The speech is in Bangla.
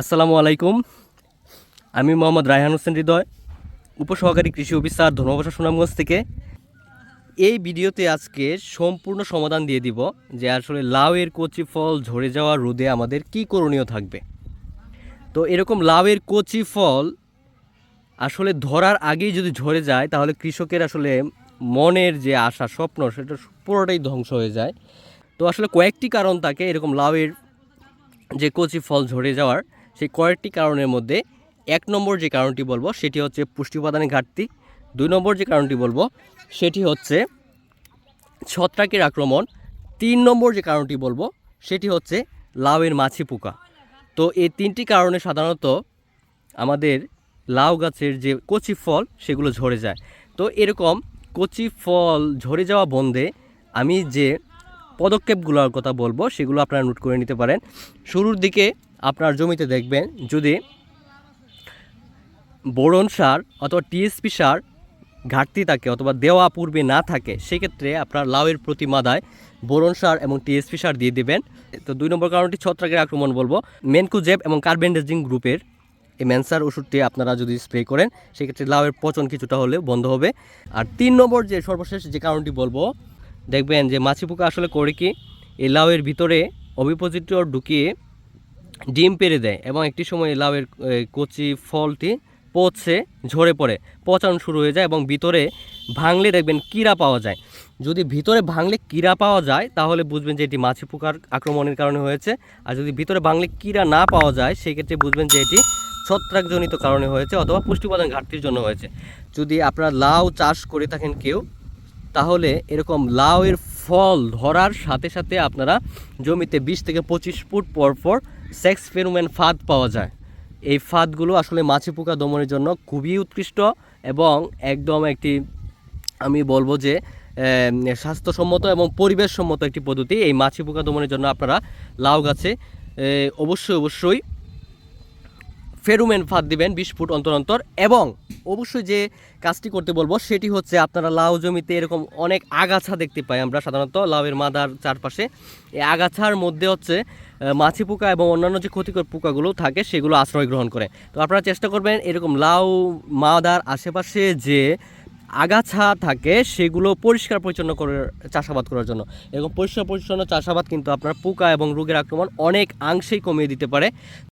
আসসালামু আলাইকুম। আমি মোহাম্মদ রায়হান হোসেন হৃদয়, উপসহকারী কৃষি অফিসার ধর্মবাসা সুনামগঞ্জ থেকে। এই ভিডিওতে আজকে সম্পূর্ণ সমাধান দিয়ে দিব যে আসলে লাউয়ের কচি ফল ঝরে যাওয়া রোদে আমাদের কি করণীয় থাকবে। তো এরকম লাউয়ের কচি ফল আসলে ধরার আগেই যদি ঝরে যায়, তাহলে কৃষকের আসলে মনের যে আশা, স্বপ্ন, সেটা পুরোটাই ধ্বংস হয়ে যায়। তো আসলে কয়েকটি কারণ থাকে এরকম লাউয়ের যে কচি ফল ঝরে যাওয়ার। সেই কয়েকটি কারণের মধ্যে এক নম্বর যে কারণটি বলব, সেটি হচ্ছে পুষ্টি উপাদানের ঘাটতি। দুই নম্বর যে কারণটি বলব, সেটি হচ্ছে ছত্রাকের আক্রমণ। তিন নম্বর যে কারণটি বলব, সেটি হচ্ছে লাউয়ের মাছি পোকা। তো এই তিনটি কারণে সাধারণত আমাদের লাউ গাছের যে কচি ফল, সেগুলো ঝরে যায়। তো এরকম কচি ফল ঝরে যাওয়া বন্ধে আমি যে পদক্ষেপগুলোর কথা বলব, সেগুলো আপনারা নোট করে নিতে পারেন। শুরুর দিকে আপনার জমিতে দেখবেন যদি বোরন সার অথবা টিএসপি সার ঘাটতি থাকে অথবা দেওয়া পূর্বে না থাকে, সেক্ষেত্রে আপনার লাউয়ের প্রতি মাদায় বোরন সার এবং টিএসপি সার দিয়ে দেবেন। তো দুই নম্বর কারণটি ছত্রাকের আক্রমণ বলব। মেনকুজেব এবং কার্বেন্ডেজিং গ্রুপের এই ম্যানসার ওষুধটি আপনারা যদি স্প্রে করেন, সেক্ষেত্রে লাউয়ের পচন কিছুটা হলে বন্ধ হবে। আর তিন নম্বর যে সর্বশেষ যে কারণটি বলব, দেখবেন যে মাছি পোকা আসলে করে কি? এই লাউয়ের ভিতরে অভিপোজিটর ঢুকিয়ে ডিম পেড়ে দেয় এবং একটি সময় লাউয়ের কচি ফলটি পচে, ঝরে পড়ে, পচানো শুরু হয়ে যায় এবং ভিতরে ভাঙলে দেখবেন কীরা পাওয়া যায়। যদি ভিতরে ভাঙলে কীরা পাওয়া যায়, তাহলে বুঝবেন যে এটি মাছি পোকার আক্রমণের কারণে হয়েছে। আর যদি ভিতরে ভাঙলে কীরা না পাওয়া যায়, সেক্ষেত্রে বুঝবেন যে এটি ছত্রাকজনিত কারণে হয়েছে অথবা পুষ্টি ঘাটতির জন্য হয়েছে। যদি আপনারা লাউ চাষ করে থাকেন কেউ, তাহলে এরকম লাউয়ের ফল ধরার সাথে সাথে আপনারা জমিতে বিশ থেকে পঁচিশ ফুট পর পর সেক্স ফেরোমেন ফাঁদ পাওয়া যায়। এই ফাঁদগুলো আসলে মাছি পোকা দমনের জন্য খুবই উৎকৃষ্ট এবং একদম একটি, আমি বলব যে স্বাস্থ্যসম্মত এবং পরিবেশসম্মত একটি পদ্ধতি। এই মাছি পোকা দমনের জন্য আপনারা লাউ গাছে অবশ্যই অবশ্যই ফেরুমেন ফাঁদ দিবেন বিশ ফুট অন্তর অন্তর এবং অবশ্যই যে কাজটি করতে বলব, সেটি হচ্ছে আপনারা লাউ জমিতে এরকম অনেক আগাছা দেখতে পাই আমরা সাধারণত লাউয়ের মাদার চারপাশে। এই আগাছার মধ্যে হচ্ছে মাছি পোকা এবং অন্যান্য যে ক্ষতিকর পোকাগুলো থাকে, সেগুলো আশ্রয় গ্রহণ করে। তো আপনারা চেষ্টা করবেন এরকম লাউ মাদার আশেপাশে যে আগাছা থাকে, সেগুলো পরিষ্কার পরিচ্ছন্ন করে চাষাবাদ করার জন্য। এরকম পরিষ্কার পরিচ্ছন্ন চাষাবাদ কিন্তু আপনার পোকা এবং রোগের আক্রমণ অনেক অংশেই কমিয়ে দিতে পারে।